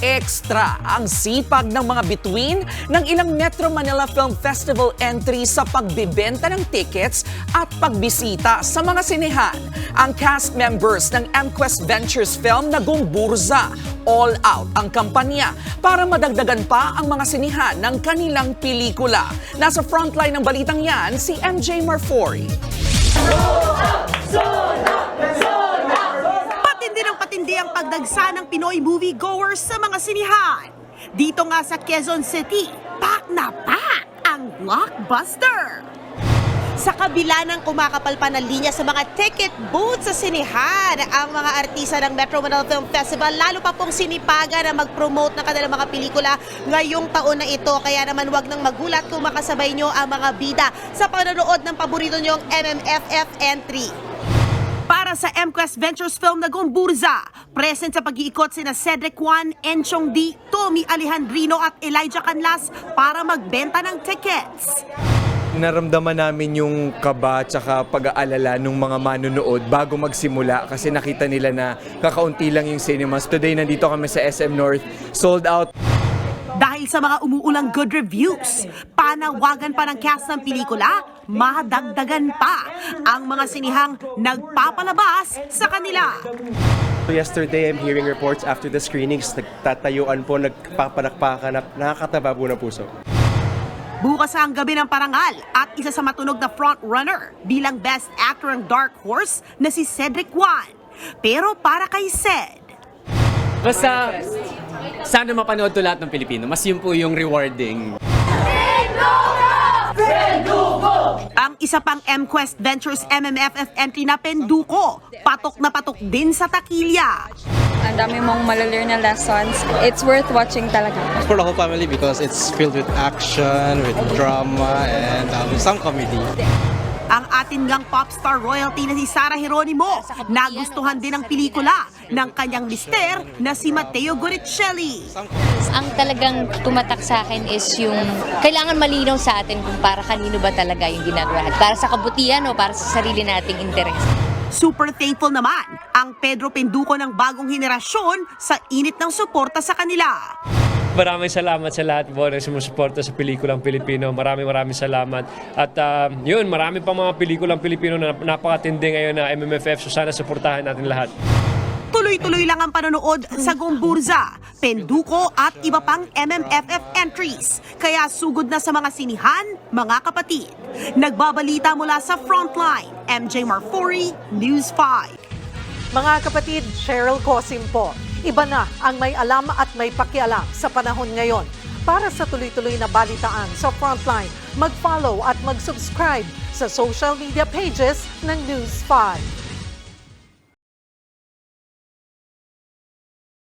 Extra ang sipag ng mga bituin ng ilang Metro Manila Film Festival entry sa pagbibenta ng tickets at pagbisita sa mga sinehan. Ang cast members ng MQuest Ventures Film na gumburza. All out ang kampanya para madagdagan pa ang mga sinihan ng kanilang pelikula. Nasa frontline ng balitang yan si MJ Marfori. Patindi ng pagdagsa ng Pinoy moviegoers sa mga sinihan. Dito nga sa Quezon City, pak na pak ang blockbuster. Sa kabila ng kumakapal pa na linya sa mga ticket booths sa sinihan, ang mga artista ng Metro Manila Film Festival lalo pa pong sinipaga na mag-promote ng kanilang mga pelikula ngayong taon na ito. Kaya naman wag nang magulat kung makasabay nyo ang mga bida sa panonood ng paborito nyong MMFF entry. Para sa MQuest Ventures Film na Gumburza, present sa pag-iikot sina Cedric Juan, Enchong D, Tommy Alejandrino at Elijah Canlas para magbenta ng tickets. naramdaman namin yung kaba at saka pag-aalala ng mga manonood bago magsimula kasi nakita nila na kakaunti lang yung cinemas. Today, nandito kami sa SM North. Sold out. Dahil sa mga umuulang good reviews, panawagan pa ng cast ng pelikula, madagdagan pa ang mga sinihang nagpapalabas sa kanila. So yesterday, I'm hearing reports after the screenings, nagtatayuan po, nagpapanakpakan, na nakakataba po ng puso. Bukas ang gabi ng parangal at isa sa matunog na frontrunner bilang best actor ng Dark Horse na si Cedric Juan. Pero para kay Ced, Basta, sana mapanood to lahat ng Pilipino. Mas yun po yung rewarding. ang isa pang MQuest Ventures MMFF entry na Penduko, patok na patok din sa takilya. Ang dami mong malalearn na lessons. It's worth watching talaga. for the whole family because it's filled with action, with drama, and um, some comedy. Ang atin ngang popstar royalty na si Sara Geronimo, nagustuhan din ang pelikula ng kanyang mister na si Matteo Goricelli. ang talagang tumatak sa akin is yung kailangan malinaw sa atin kung para kanino ba talaga yung ginagawa. Para sa kabutihan o para sa sarili nating interes. Super thankful naman ang Pedro Penduko ng bagong henerasyon sa init ng suporta sa kanila. Maraming salamat sa lahat po na sumusuporta sa pelikulang Pilipino. Maraming maraming salamat. At ah, yun, marami pang mga pelikulang Pilipino na napakatindi ngayon na MMFF. So sana suportahan natin lahat. Tuloy-tuloy lang ang panonood sa Gumburza, Penduko at iba pang MMFF entries. Kaya sugod na sa mga sinihan, mga kapatid. Nagbabalita mula sa Frontline, MJ Marfori, News 5. Mga kapatid, Cheryl Cosim po. Iba na ang may alam at may pakialam sa panahon ngayon. Para sa tuloy-tuloy na balitaan sa Frontline, mag-follow at mag-subscribe sa social media pages ng News 5.